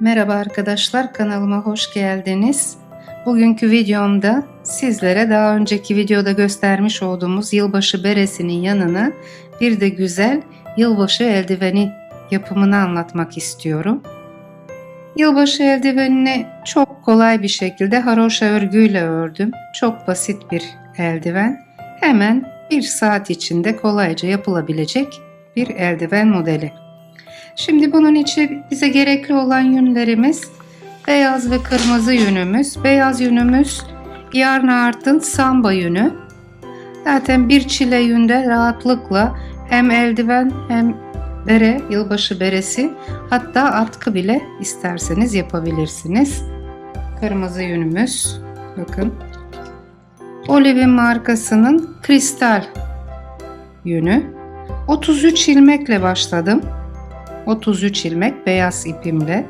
Merhaba arkadaşlar kanalıma hoş geldiniz. Bugünkü videomda sizlere daha önceki videoda göstermiş olduğumuz yılbaşı beresinin yanına bir de güzel yılbaşı eldiveni yapımını anlatmak istiyorum. Yılbaşı eldivenini çok kolay bir şekilde haroşa örgüyle ördüm. Çok basit bir eldiven. Hemen bir saat içinde kolayca yapılabilecek bir eldiven modeli. Şimdi bunun için bize gerekli olan yünlerimiz beyaz ve kırmızı yünümüz. Beyaz yünümüz Yarn Art'ın samba yünü. Zaten bir çile yünde rahatlıkla hem eldiven hem bere, yılbaşı beresi hatta atkı bile isterseniz yapabilirsiniz. Kırmızı yünümüz bakın. Olive'in markasının kristal yünü. 33 ilmekle başladım. 33 ilmek beyaz ipimle.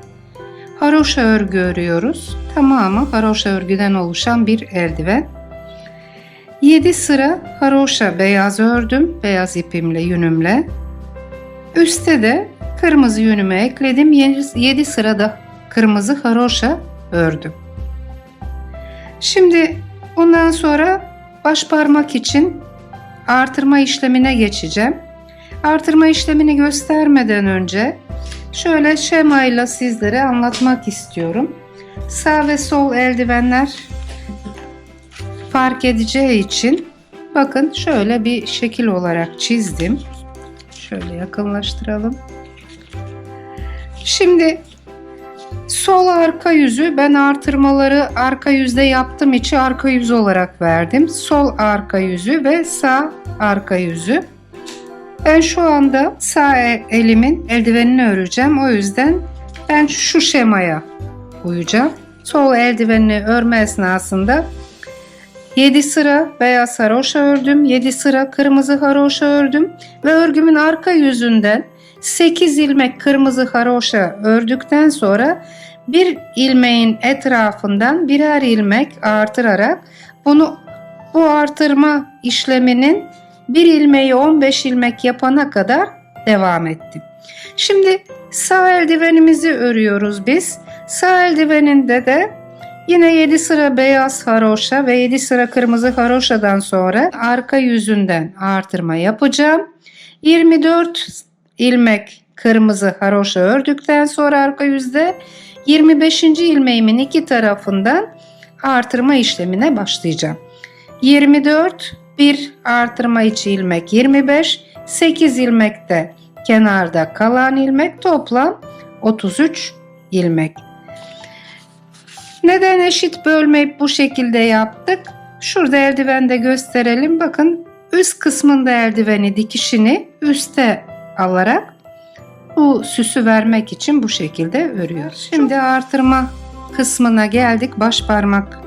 Haroşa örgü örüyoruz. Tamamı haroşa örgüden oluşan bir eldiven. 7 sıra haroşa beyaz ördüm. Beyaz ipimle, yünümle. Üste de kırmızı yünümü ekledim. 7 sırada kırmızı haroşa ördüm. Şimdi bundan sonra baş parmak için artırma işlemine geçeceğim. Artırma işlemini göstermeden önce şöyle şemayla sizlere anlatmak istiyorum. Sağ ve sol eldivenler fark edeceği için bakın şöyle bir şekil olarak çizdim. Şöyle yakınlaştıralım. Şimdi sol arka yüzü ben artırmaları arka yüzde yaptım içi arka yüz olarak verdim. Sol arka yüzü ve sağ arka yüzü. Ben şu anda sağ elimin eldivenini öreceğim. O yüzden ben şu şemaya uyacağım. Sol eldivenini örme esnasında 7 sıra beyaz haroşa ördüm. 7 sıra kırmızı haroşa ördüm. Ve örgümün arka yüzünden 8 ilmek kırmızı haroşa ördükten sonra bir ilmeğin etrafından birer ilmek artırarak bunu bu artırma işleminin bir ilmeği 15 ilmek yapana kadar devam ettim. Şimdi sağ eldivenimizi örüyoruz biz. Sağ eldiveninde de yine 7 sıra beyaz haroşa ve 7 sıra kırmızı haroşadan sonra arka yüzünden artırma yapacağım. 24 ilmek kırmızı haroşa ördükten sonra arka yüzde 25. ilmeğimin iki tarafından artırma işlemine başlayacağım. 24 1 artırma içi ilmek 25, 8 ilmekte kenarda kalan ilmek toplam 33 ilmek. Neden eşit bölmeyip bu şekilde yaptık? Şurada eldivende gösterelim. Bakın üst kısmında eldiveni dikişini üste alarak bu süsü vermek için bu şekilde örüyoruz. Şimdi artırma kısmına geldik. Baş parmak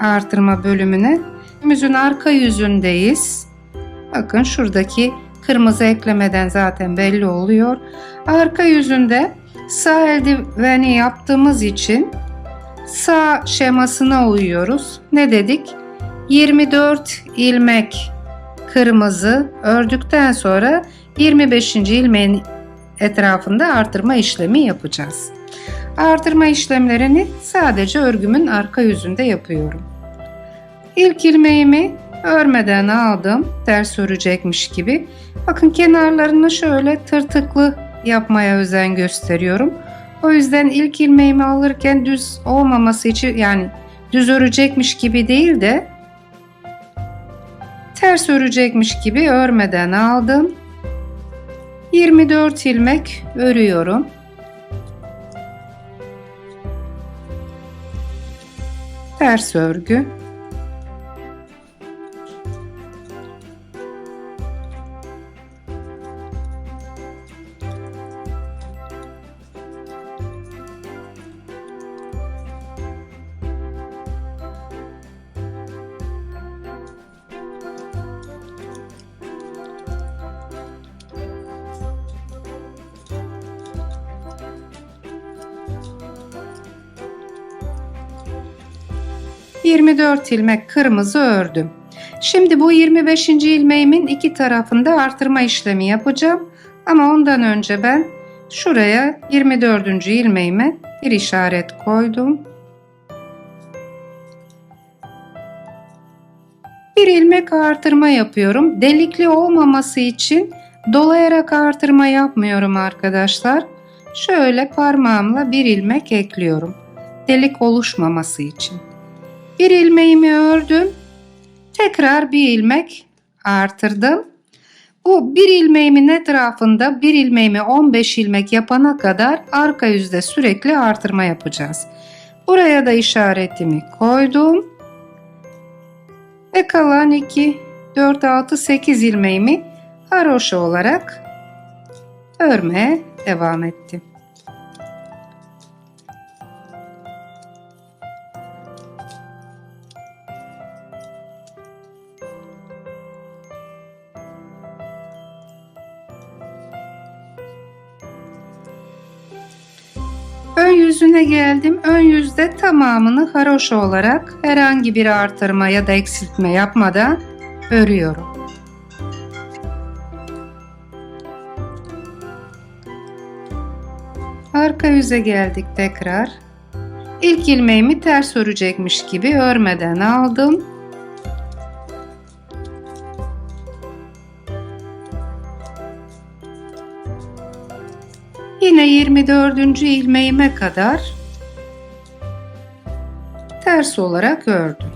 artırma bölümüne. Yüzün arka yüzündeyiz. Bakın şuradaki kırmızı eklemeden zaten belli oluyor. Arka yüzünde sağ eldiveni yaptığımız için sağ şemasına uyuyoruz. Ne dedik? 24 ilmek kırmızı ördükten sonra 25. ilmeğin etrafında artırma işlemi yapacağız. Artırma işlemlerini sadece örgümün arka yüzünde yapıyorum. İlk ilmeğimi örmeden aldım. Ters örecekmiş gibi. Bakın kenarlarını şöyle tırtıklı yapmaya özen gösteriyorum. O yüzden ilk ilmeğimi alırken düz olmaması için yani düz örecekmiş gibi değil de ters örecekmiş gibi örmeden aldım. 24 ilmek örüyorum. Ters örgü. 24 ilmek kırmızı ördüm. Şimdi bu 25. ilmeğimin iki tarafında artırma işlemi yapacağım. Ama ondan önce ben şuraya 24. ilmeğime Bir işaret koydum. Bir ilmek artırma yapıyorum. Delikli olmaması için dolayarak artırma yapmıyorum arkadaşlar. Şöyle parmağımla bir ilmek ekliyorum. Delik oluşmaması için. Bir ilmeğimi ördüm. Tekrar bir ilmek artırdım. Bu bir ilmeğimin etrafında bir ilmeğimi 15 ilmek yapana kadar arka yüzde sürekli artırma yapacağız. Buraya da işaretimi koydum. Ve kalan 2, 4, 6, 8 ilmeğimi haroşa olarak örmeye devam ettim. Yüzüne geldim. Ön yüzde tamamını haroşa olarak herhangi bir artırma ya da eksiltme yapmadan örüyorum. Arka yüze geldik tekrar. İlk ilmeğimi ters örecekmiş gibi örmeden aldım. Yine 24. ilmeğime kadar ters olarak ördüm.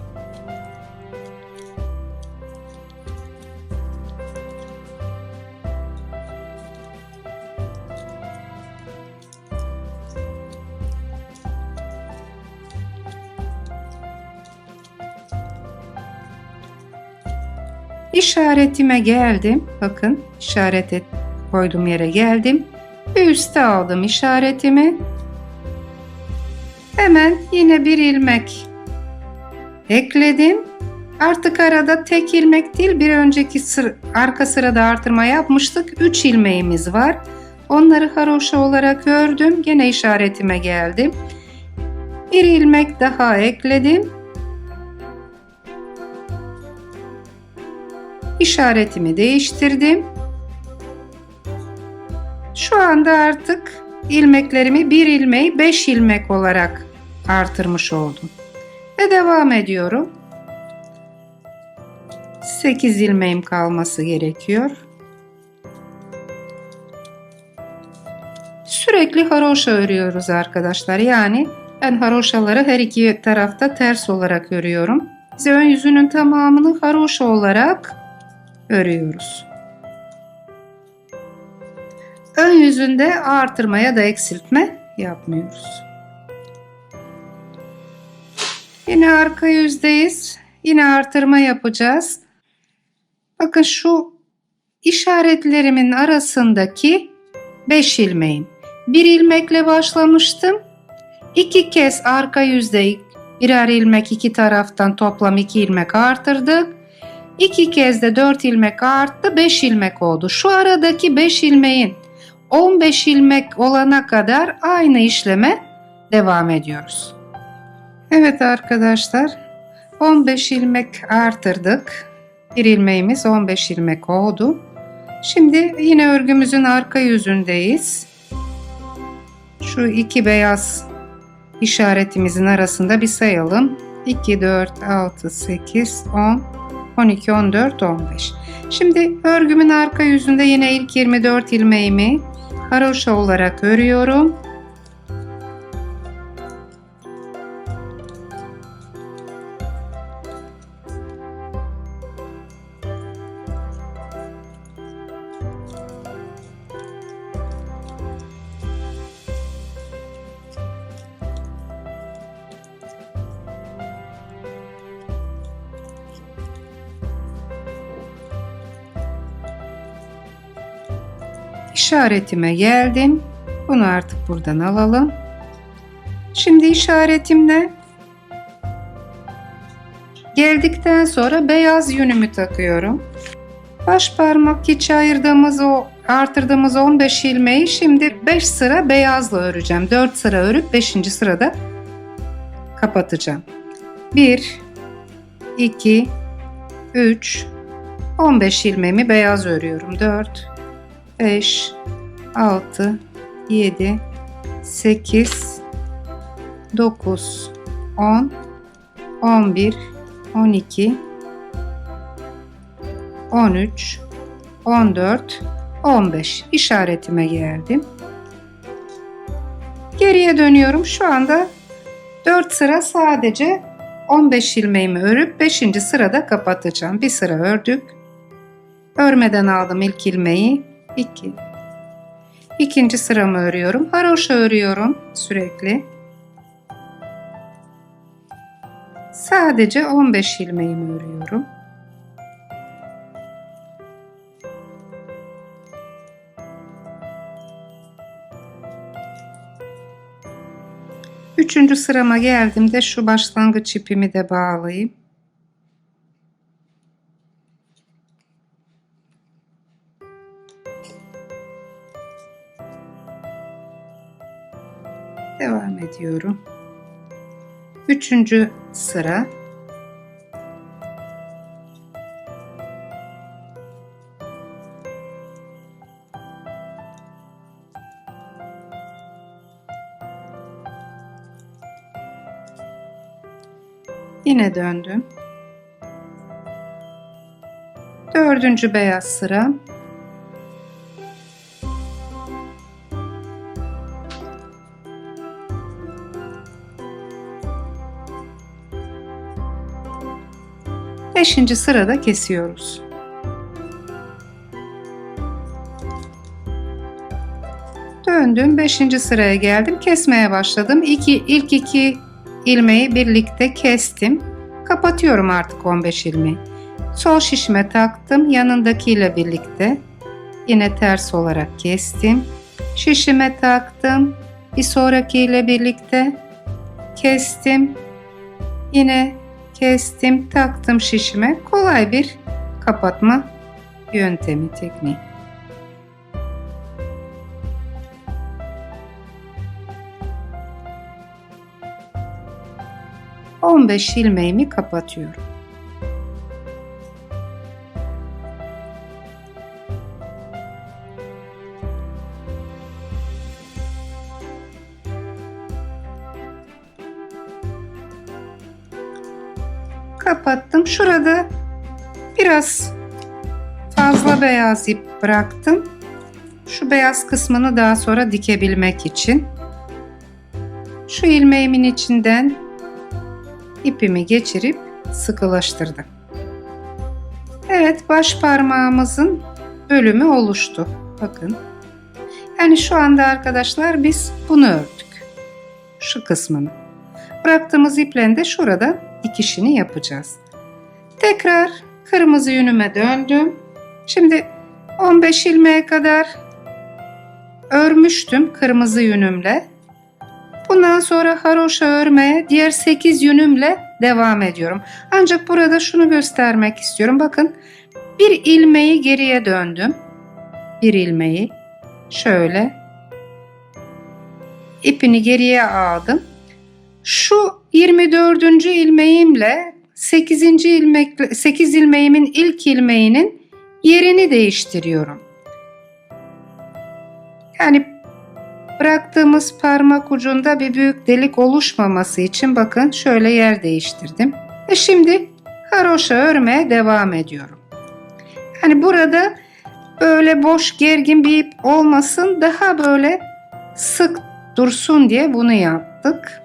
İşaretime geldim. Bakın işaret et, koyduğum yere geldim. Bir üste aldım işaretimi. Hemen yine bir ilmek ekledim. Artık arada tek ilmek değil bir önceki sır, arka sırada artırma yapmıştık. 3 ilmeğimiz var. Onları haroşa olarak ördüm. Gene işaretime geldim. Bir ilmek daha ekledim. İşaretimi değiştirdim. Şu anda artık ilmeklerimi bir ilmeği 5 ilmek olarak artırmış oldum. Ve devam ediyorum. 8 ilmeğim kalması gerekiyor. Sürekli haroşa örüyoruz arkadaşlar. Yani ben haroşaları her iki tarafta ters olarak örüyorum. Biz ön yüzünün tamamını haroşa olarak örüyoruz. Ön yüzünde artırma ya da eksiltme yapmıyoruz. Yine arka yüzdeyiz. Yine artırma yapacağız. Bakın şu işaretlerimin arasındaki 5 ilmeğim. Bir ilmekle başlamıştım. İki kez arka yüzde birer ilmek iki taraftan toplam iki ilmek artırdık. İki kez de 4 ilmek arttı 5 ilmek oldu. Şu aradaki 5 ilmeğin 15 ilmek olana kadar aynı işleme devam ediyoruz. Evet arkadaşlar 15 ilmek artırdık. Bir ilmeğimiz 15 ilmek oldu. Şimdi yine örgümüzün arka yüzündeyiz. Şu iki beyaz işaretimizin arasında bir sayalım. 2, 4, 6, 8, 10, 12, 14, 15. Şimdi örgümün arka yüzünde yine ilk 24 ilmeğimi haroşa olarak örüyorum. İşaretime geldim. Bunu artık buradan alalım. Şimdi işaretimle geldikten sonra beyaz yünümü takıyorum. Baş parmak içi ayırdığımız o artırdığımız 15 ilmeği şimdi 5 sıra beyazla öreceğim. 4 sıra örüp 5. sırada kapatacağım. 1 2 3 15 ilmeğimi beyaz örüyorum. 4 5 6 7 8 9, 10, 11, 12, 13, 14, 15 işaretime geldim. Geriye dönüyorum. Şu anda 4 sıra sadece 15 ilmeğimi örüp 5. sırada kapatacağım. Bir sıra ördük. Örmeden aldım ilk ilmeği. 2. İkinci sıramı örüyorum. Haroşa örüyorum sürekli. Sadece 15 ilmeğimi örüyorum. Üçüncü sırama geldiğimde şu başlangıç ipimi de bağlayayım. Ediyorum. Üçüncü sıra. Yine döndüm. Dördüncü beyaz sıra. Beşinci sırada kesiyoruz. Döndüm. Beşinci sıraya geldim. Kesmeye başladım. İki, ilk iki ilmeği birlikte kestim. Kapatıyorum artık 15 ilmeği. Sol şişime taktım. Yanındakiyle birlikte. Yine ters olarak kestim. Şişime taktım. Bir sonrakiyle birlikte kestim. Yine kestim, taktım şişime. Kolay bir kapatma yöntemi, tekniği. On beş ilmeğimi kapatıyorum. Kapattım. Şurada biraz fazla beyaz ip bıraktım. Şu beyaz kısmını daha sonra dikebilmek için. Şu ilmeğimin içinden ipimi geçirip sıkılaştırdım. Evet baş parmağımızın bölümü oluştu. Bakın. Yani şu anda arkadaşlar biz bunu ördük. Şu kısmını. Bıraktığımız iple de şurada dikişini yapacağız. Tekrar kırmızı yünüme döndüm. Şimdi 15 ilmeğe kadar örmüştüm kırmızı yünümle. Bundan sonra haroşa örmeye diğer 8 yünümle devam ediyorum. Ancak burada şunu göstermek istiyorum. Bakın bir ilmeği geriye döndüm. Bir ilmeği şöyle ipini geriye aldım. Şu 24. ilmeğimle 8. ilmek 8 ilmeğimin ilk ilmeğinin yerini değiştiriyorum. Yani bıraktığımız parmak ucunda bir büyük delik oluşmaması için bakın şöyle yer değiştirdim. Ve şimdi haroşa örmeye devam ediyorum. Yani burada böyle boş gergin bir ip olmasın daha böyle sık dursun diye bunu yaptık.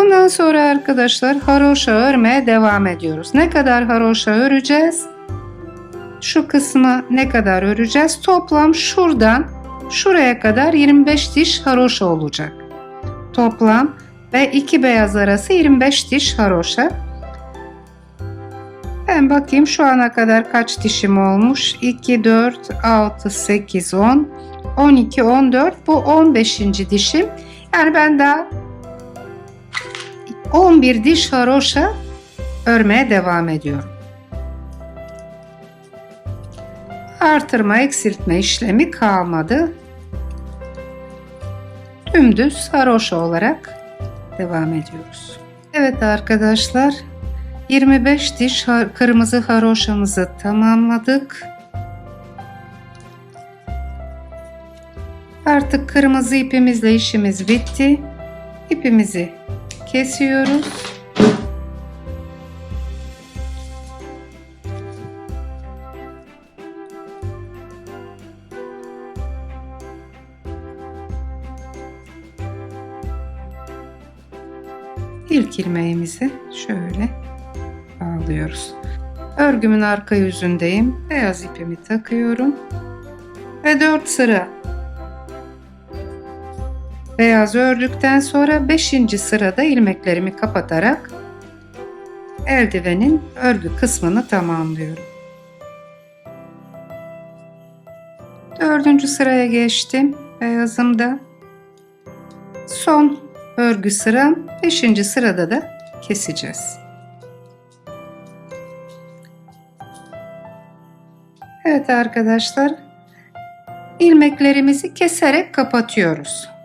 Bundan sonra arkadaşlar haroşa örmeye devam ediyoruz. Ne kadar haroşa öreceğiz? Şu kısmı ne kadar öreceğiz? Toplam şuradan şuraya kadar 25 diş haroşa olacak. Toplam ve iki beyaz arası 25 diş haroşa. Ben bakayım şu ana kadar kaç dişim olmuş? 2, 4, 6, 8, 10, 12, 14. Bu 15. dişim. Yani ben daha 11 diş haroşa örmeye devam ediyorum. Artırma eksiltme işlemi kalmadı. Dümdüz haroşa olarak devam ediyoruz. Evet arkadaşlar 25 diş kırmızı haroşamızı tamamladık. Artık kırmızı ipimizle işimiz bitti. İpimizi kesiyoruz. İlk ilmeğimizi şöyle bağlıyoruz. Örgümün arka yüzündeyim. Beyaz ipimi takıyorum. Ve 4 sıra beyaz ördükten sonra 5. sırada ilmeklerimi kapatarak eldivenin örgü kısmını tamamlıyorum. Dördüncü sıraya geçtim beyazımda. Son örgü sıram 5. sırada da keseceğiz. Evet arkadaşlar ilmeklerimizi keserek kapatıyoruz.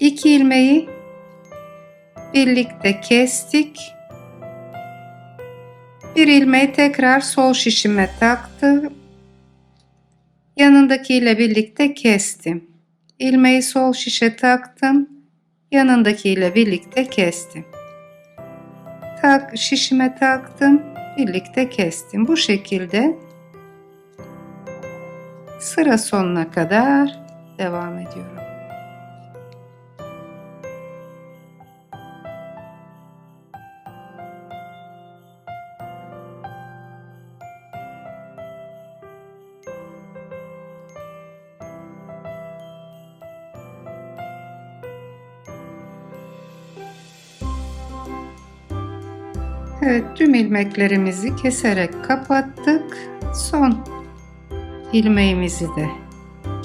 İki ilmeği birlikte kestik. Bir ilmeği tekrar sol şişime taktım. Yanındakiyle birlikte kestim. İlmeği sol şişe taktım. Yanındakiyle birlikte kestim. Tak şişime taktım. Birlikte kestim. Bu şekilde sıra sonuna kadar devam ediyorum. Evet tüm ilmeklerimizi keserek kapattık. Son ilmeğimizi de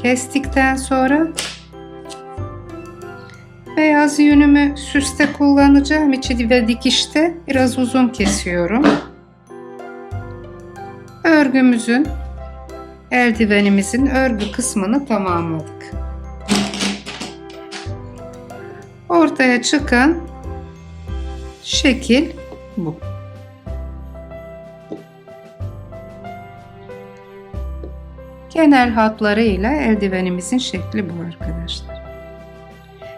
kestikten sonra beyaz yünümü süste kullanacağım için ve dikişte biraz uzun kesiyorum. Örgümüzün eldivenimizin örgü kısmını tamamladık. Ortaya çıkan şekil bu. Genel hatlarıyla eldivenimizin şekli bu arkadaşlar.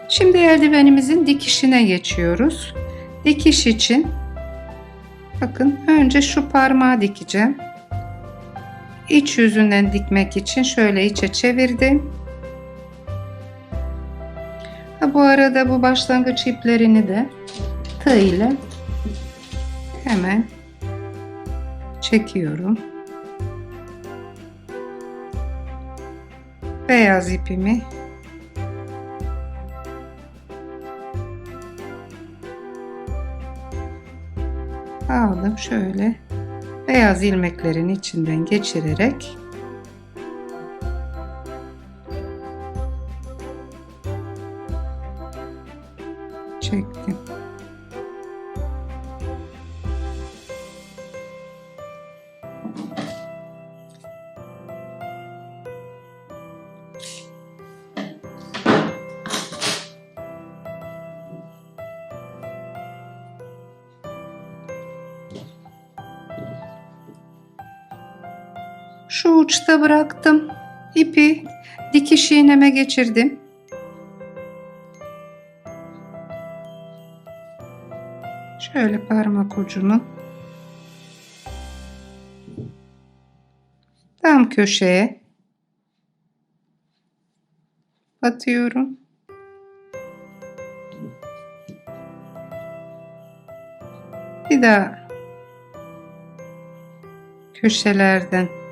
Şimdi eldivenimizin dikişine geçiyoruz. Dikiş için bakın önce şu parmağı dikeceğim. İç yüzünden dikmek için şöyle içe çevirdim. Ha, bu arada bu başlangıç iplerini de tığ ile hemen çekiyorum. Beyaz ipimi. Aldım şöyle. Beyaz ilmeklerin içinden geçirerek Şu uçta bıraktım. ipi dikiş iğneme geçirdim. Şöyle parmak ucunu tam köşeye batıyorum. Bir daha köşelerden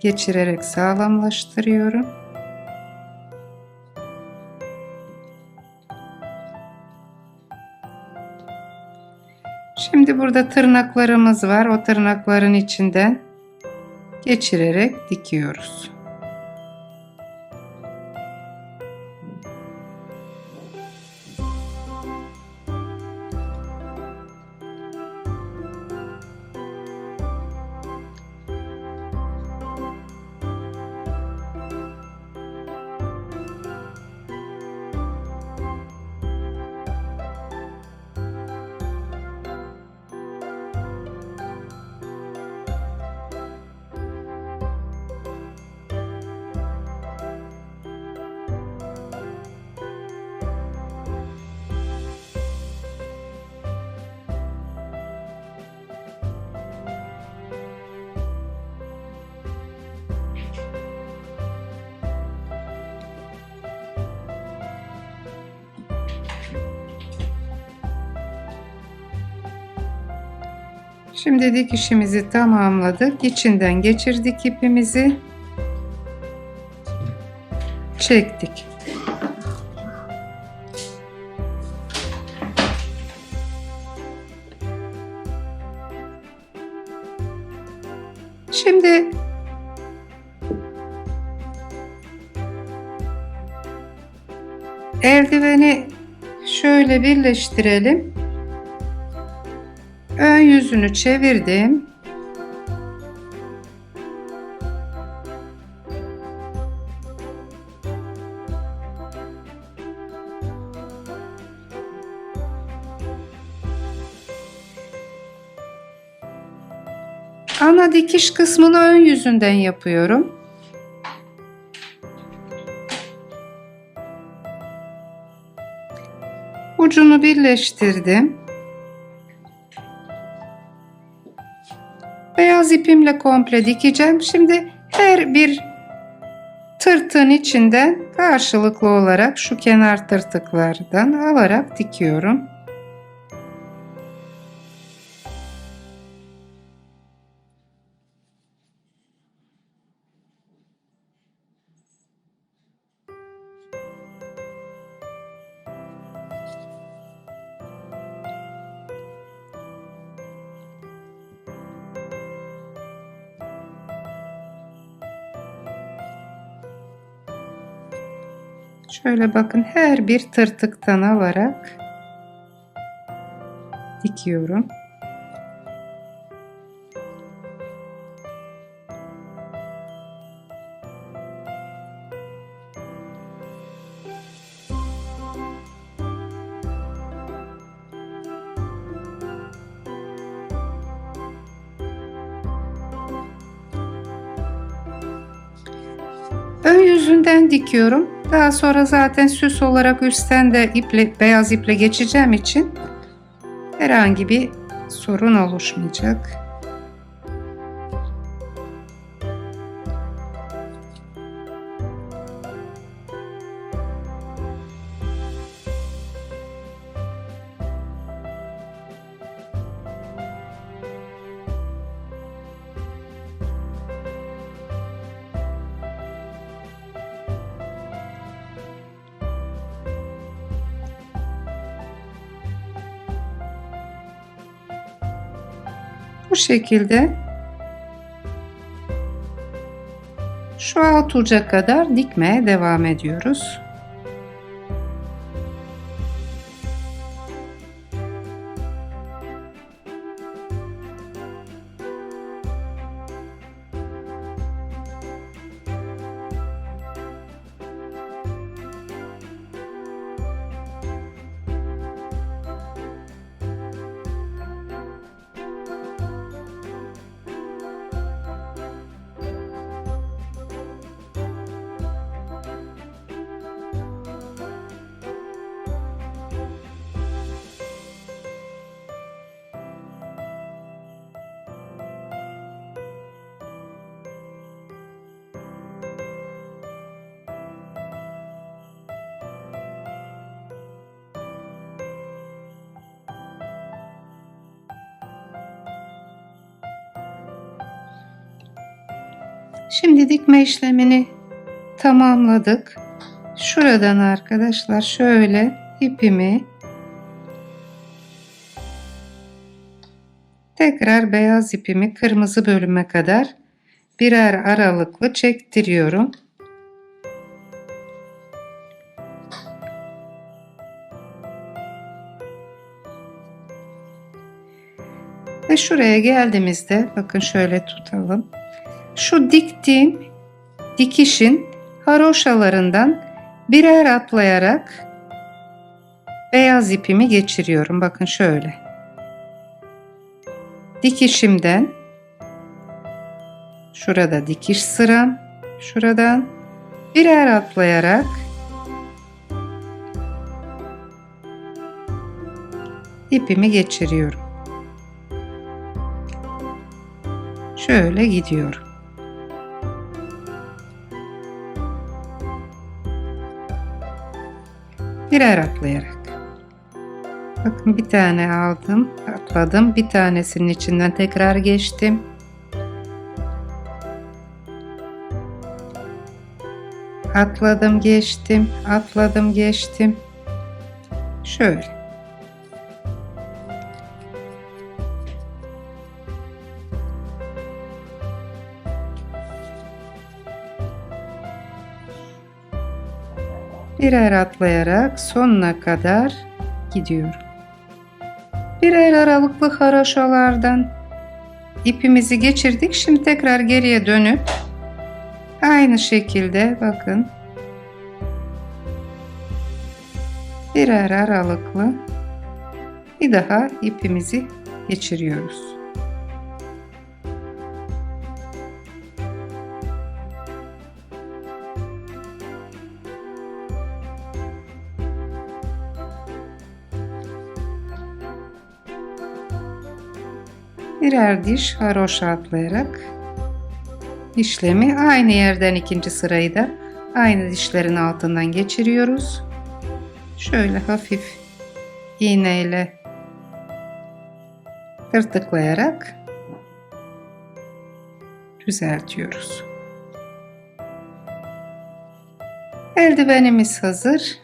geçirerek sağlamlaştırıyorum. Şimdi burada tırnaklarımız var. O tırnakların içinden geçirerek dikiyoruz. Şimdi dikişimizi tamamladık. İçinden geçirdik ipimizi. Çektik. Şimdi eldiveni şöyle birleştirelim. Ön yüzünü çevirdim. Ana dikiş kısmını ön yüzünden yapıyorum. Ucunu birleştirdim. Beyaz ipimle komple dikeceğim. Şimdi her bir tırtığın içinden karşılıklı olarak şu kenar tırtıklardan alarak dikiyorum. Şöyle bakın her bir tırtıktan alarak dikiyorum. Ön yüzünden dikiyorum. Daha sonra zaten süs olarak üstten de iple, beyaz iple geçeceğim için herhangi bir sorun oluşmayacak. Bu şekilde şu alt uca kadar dikmeye devam ediyoruz. Şimdi dikme işlemini tamamladık. Şuradan arkadaşlar şöyle ipimi tekrar beyaz ipimi kırmızı bölüme kadar birer aralıklı çektiriyorum. Ve şuraya geldiğimizde bakın şöyle tutalım şu diktiğim dikişin haroşalarından birer atlayarak beyaz ipimi geçiriyorum. Bakın şöyle. Dikişimden şurada dikiş sıram şuradan birer atlayarak ipimi geçiriyorum. Şöyle gidiyorum. Birer atlayarak. Bakın bir tane aldım, atladım. Bir tanesinin içinden tekrar geçtim. Atladım, geçtim, atladım, geçtim. Şöyle. Birer atlayarak sonuna kadar gidiyorum. Birer aralıklı haroşalardan ipimizi geçirdik. Şimdi tekrar geriye dönüp aynı şekilde bakın birer aralıklı bir daha ipimizi geçiriyoruz. Birer diş haroşa atlayarak işlemi aynı yerden ikinci sırayı da aynı dişlerin altından geçiriyoruz. Şöyle hafif iğneyle tırtıklayarak düzeltiyoruz. Eldivenimiz hazır.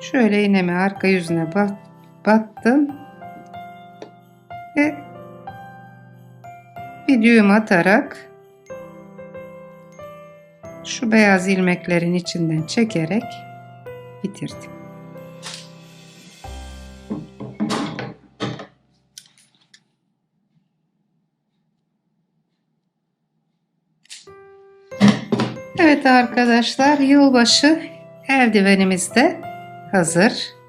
Şöyle iğnemi arka yüzüne bat, battım ve bir düğüm atarak şu beyaz ilmeklerin içinden çekerek bitirdim. Evet arkadaşlar yılbaşı eldivenimiz de hazır.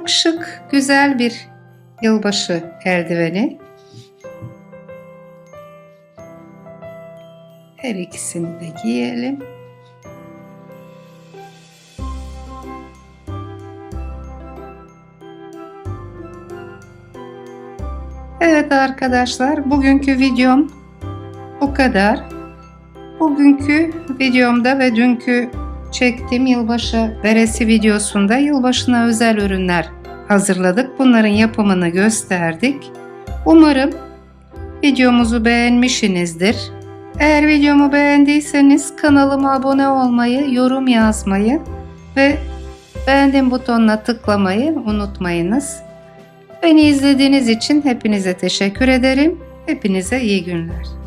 Çok şık, güzel bir yılbaşı eldiveni. Her ikisini de giyelim. Evet arkadaşlar, bugünkü videom bu kadar. Bugünkü videomda ve dünkü çektiğim yılbaşı veresi videosunda yılbaşına özel ürünler hazırladık. Bunların yapımını gösterdik. Umarım videomuzu beğenmişsinizdir. Eğer videomu beğendiyseniz kanalıma abone olmayı, yorum yazmayı ve beğendim butonuna tıklamayı unutmayınız. Beni izlediğiniz için hepinize teşekkür ederim. Hepinize iyi günler.